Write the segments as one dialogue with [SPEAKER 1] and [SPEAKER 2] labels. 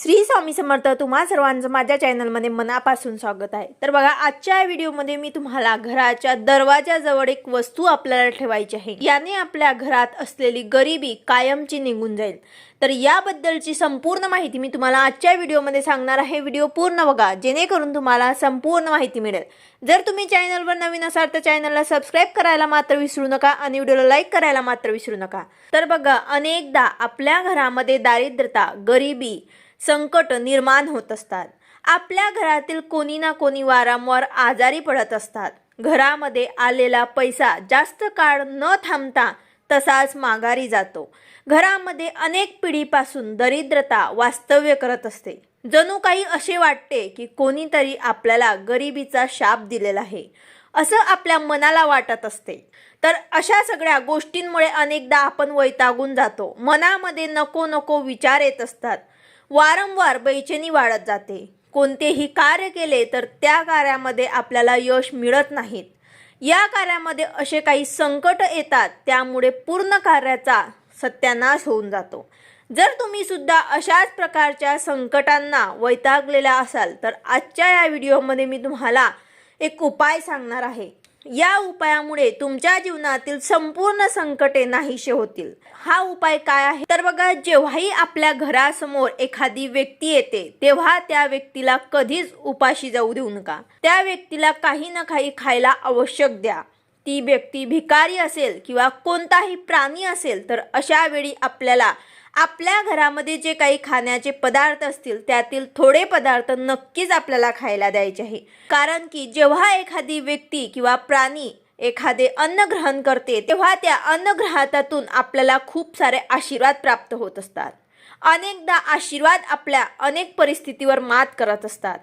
[SPEAKER 1] श्री स्वामी समर्थ तुम्हा सर्वांचं माझ्या चॅनलमध्ये मनापासून स्वागत आहे. तर बघा आजच्या या व्हिडिओमध्ये मी तुम्हाला घराच्या दरवाजाजवळ एक वस्तू आपल्याला ठेवायची आहे. याने आपल्या घरात असलेली गरिबी कायमची निघून जाईल. तर याबद्दलची संपूर्ण माहिती मी तुम्हाला आजच्या व्हिडिओमध्ये सांगणार आहे. व्हिडिओ पूर्ण बघा जेणेकरून तुम्हाला संपूर्ण माहिती मिळेल. जर तुम्ही चॅनलवर नवीन असाल तर चॅनलला सबस्क्राईब करायला मात्र विसरू नका आणि व्हिडिओला लाईक करायला मात्र विसरू नका. तर बघा अनेकदा आपल्या घरामध्ये दारिद्रता गरिबी संकट निर्माण होत असतात. आपल्या घरातील कोणी ना कोणी वारंवार आजारी पडत असतात. घरामध्ये आलेला पैसा जास्त काळ न थांबता तसाच माघारी जातो. घरामध्ये अनेक पिढीपासून दरिद्रता वास्तव्य करत असते. जणू काही असे वाटते की कोणीतरी आपल्याला गरिबीचा शाप दिलेला आहे असं आपल्या मनाला वाटत असते. तर अशा सगळ्या गोष्टींमुळे अनेकदा आपण वैतागून जातो. मनामध्ये नको नको विचार येत असतात. वारंवार बेचैनी वाढत जाते. कोणतेही कार्य केले तर त्या कार्यामध्ये आपल्याला यश मिळत नाहीत. या कार्यामध्ये असे काही संकट येतात त्यामुळे पूर्ण कार्याचा सत्यानाश होऊन जातो. जर तुम्ही सुद्धा अशाच प्रकारच्या संकटांना वैतागलेला असाल तर आजच्या या व्हिडिओमध्ये मी तुम्हाला एक उपाय सांगणार आहे. या उपायामुळे तुमच्या जीवनातील संपूर्ण संकटे नाहीशे होतील. हा उपाय काय आहे? तर बघा जेव्हाही आपल्या घरासमोर एखादी व्यक्ती येते तेव्हा त्या व्यक्तीला कधीच उपाशी जाऊ देऊ नका. त्या व्यक्तीला काही ना काही खायला आवश्यक द्या. ती व्यक्ती भिकारी असेल किंवा कोणताही प्राणी असेल तर अशा वेळी आपल्याला आपल्या घरामध्ये जे काही खाण्याचे पदार्थ असतील त्यातील थोडे पदार्थ नक्कीच आपल्याला खायला द्यायचे आहे. कारण की जेव्हा एखादी व्यक्ती किंवा प्राणी एखादे अन्न ग्रहण करते तेव्हा त्या अन्नग्रहातातून आपल्याला खूप सारे आशीर्वाद प्राप्त होत असतात. अनेकदा आशीर्वाद आपल्या अनेक परिस्थितीवर मात करत असतात.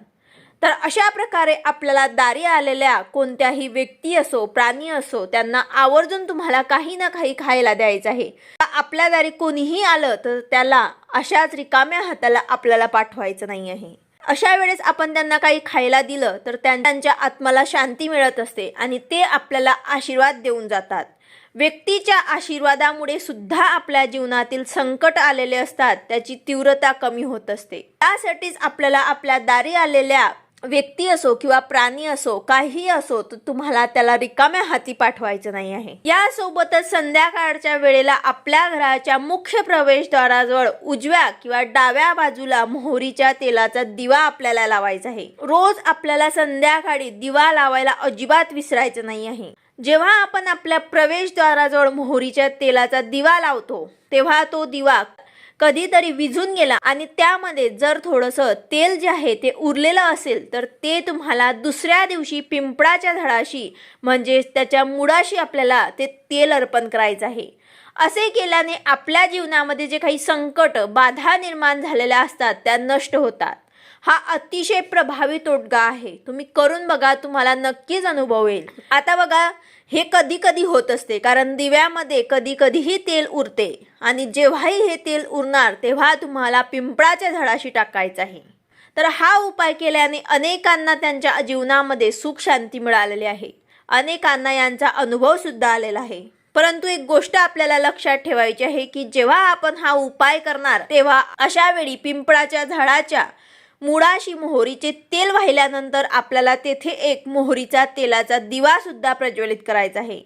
[SPEAKER 1] तर अशा प्रकारे आपल्याला दारी आलेल्या कोणत्याही व्यक्ती असो प्राणी असो त्यांना आवर्जून तुम्हाला काही ना काही खायला द्यायचं आहे. आपल्या दारी कोणीही आलं तर त्याला अशाच रिकाम्या हाताला आपल्याला पाठवायचं नाही आहे. अशा वेळेस आपण त्यांना काही खायला दिलं तर त्यांच्या आत्माला शांती मिळत असते आणि ते आपल्याला आशीर्वाद देऊन जातात. व्यक्तीच्या आशीर्वादामुळे सुद्धा आपल्या जीवनातील संकट आलेले असतात त्याची तीव्रता कमी होत असते. त्यासाठीच आपल्याला आपल्या दारी आलेल्या व्यक्ती असो किंवा प्राणी असो काही असो तर तुम्हाला त्याला रिकाम्या हाती पाठवायचं नाही आहे. यासोबतच संध्याकाळच्या वेळेला आपल्या घराच्या मुख्य प्रवेशद्वाराजवळ उजव्या किंवा डाव्या बाजूला मोहरीच्या तेलाचा दिवा आपल्याला लावायचा आहे. रोज आपल्याला संध्याकाळी दिवा लावायला अजिबात विसरायचं नाही आहे. जेव्हा आपण आपल्या प्रवेशद्वाराजवळ मोहरीच्या तेलाचा दिवा लावतो तेव्हा तो दिवा कधीतरी विझून गेला आणि त्यामध्ये जर थोडंसं तेल जे आहे ते उरलेलं असेल तर ते तुम्हाला दुसऱ्या दिवशी पिंपळाच्या झाडाशी म्हणजे त्याच्या मुळाशी आपल्याला ते तेल अर्पण करायचं आहे. असे केल्याने आपल्या जीवनामध्ये जे काही संकट बाधा निर्माण झालेल्या असतात त्या नष्ट होतात. हा अतिशय प्रभावी तोटगा आहे. तुम्ही करून बघा तुम्हाला नक्कीच अनुभव येईल. आता बघा हे कधी कधी होत असते कारण दिव्यामध्ये कधी कधीही तेल उरते आणि जेव्हाही हे तेल उरणार तेव्हा तुम्हाला पिंपळाच्या झाडाशी टाकायचं आहे. तर हा उपाय केल्याने अनेकांना त्यांच्या जीवनामध्ये सुख शांती मिळालेली आहे. अनेकांना यांचा अनुभव सुद्धा आलेला आहे. परंतु एक गोष्ट आपल्याला लक्षात ठेवायची आहे की जेव्हा आपण हा उपाय करणार तेव्हा अशा वेळी पिंपळाच्या झाडाच्या मुळाशी मोहरीचे तेल वाहिल्यानंतर आपल्याला तेथे एक मोहरीचा तेलाचा दिवा सुद्धा प्रज्वलित करायचा आहे.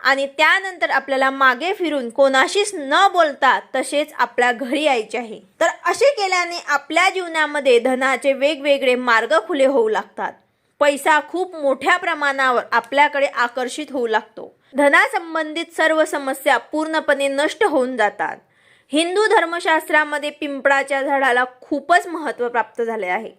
[SPEAKER 1] आणि त्यानंतर आपल्याला मागे फिरून कोणाशीच न बोलता तसेच आपल्या घरी यायचे आहे. तर असे केल्याने आपल्या जीवनामध्ये धनाचे वेगवेगळे मार्ग खुले होऊ लागतात. पैसा खूप मोठ्या प्रमाणावर आपल्याकडे आकर्षित होऊ लागतो. धनासंबंधित सर्व समस्या पूर्णपणे नष्ट होऊन जातात. हिंदू धर्मशास्त्रामध्ये पिंपळाच्या झाडाला खूपच महत्त्व प्राप्त झाले आहे.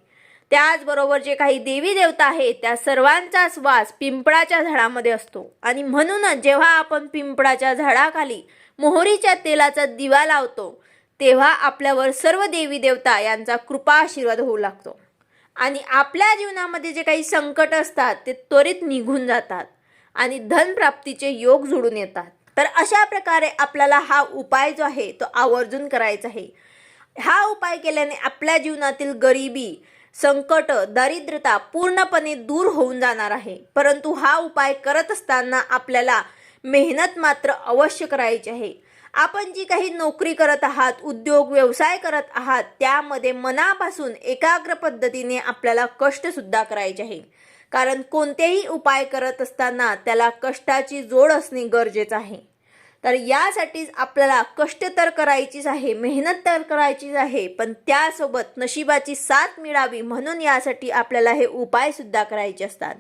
[SPEAKER 1] त्याचबरोबर जे काही देवी देवता आहेत त्या सर्वांचाच वास पिंपळाच्या झाडामध्ये असतो. आणि म्हणूनच जेव्हा आपण पिंपळाच्या झाडाखाली मोहरीच्या तेलाचा दिवा लावतो तेव्हा आपल्यावर सर्व देवी देवता यांचा कृपा आशीर्वाद होऊ लागतो. आणि आपल्या जीवनामध्ये जे काही संकट असतात ते त्वरित निघून जातात आणि धनप्राप्तीचे योग जुळून येतात. तर अशा प्रकारे आपल्याला हा उपाय जो आहे तो आवर्जून करायचा आहे. हा उपाय केल्याने आपल्या जीवनातील गरिबी संकट दारिद्रता पूर्णपणे दूर होऊन जाणार आहे. परंतु हा उपाय करत असताना आपल्याला मेहनत मात्र अवश्य करायची आहे. आपण जी काही नोकरी करत आहात उद्योग व्यवसाय करत आहात त्यामध्ये मनापासून एकाग्र पद्धतीने आपल्याला कष्टसुद्धा करायचे आहे. कारण कोणतेही उपाय करत असताना त्याला कष्टाची जोड असणे गरजेचं आहे. तर यासाठीच आपल्याला कष्ट तर करायचीच आहे मेहनत तर करायचीच आहे पण त्यासोबत नशिबाची साथ मिळावी म्हणून यासाठी आपल्याला हे उपायसुद्धा करायचे असतात.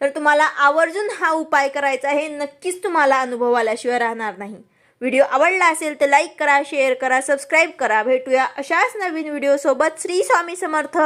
[SPEAKER 1] तर तुम्हाला आवर्जून हा उपाय करायचा आहे नक्कीच तुम्हाला अनुभव आल्याशिवाय राहणार नाही. व्हिडिओ आवडला असेल तर लाईक करा शेअर करा सबस्क्राईब करा. भेटूया अशाच नवीन व्हिडिओसोबत. श्री स्वामी समर्थ.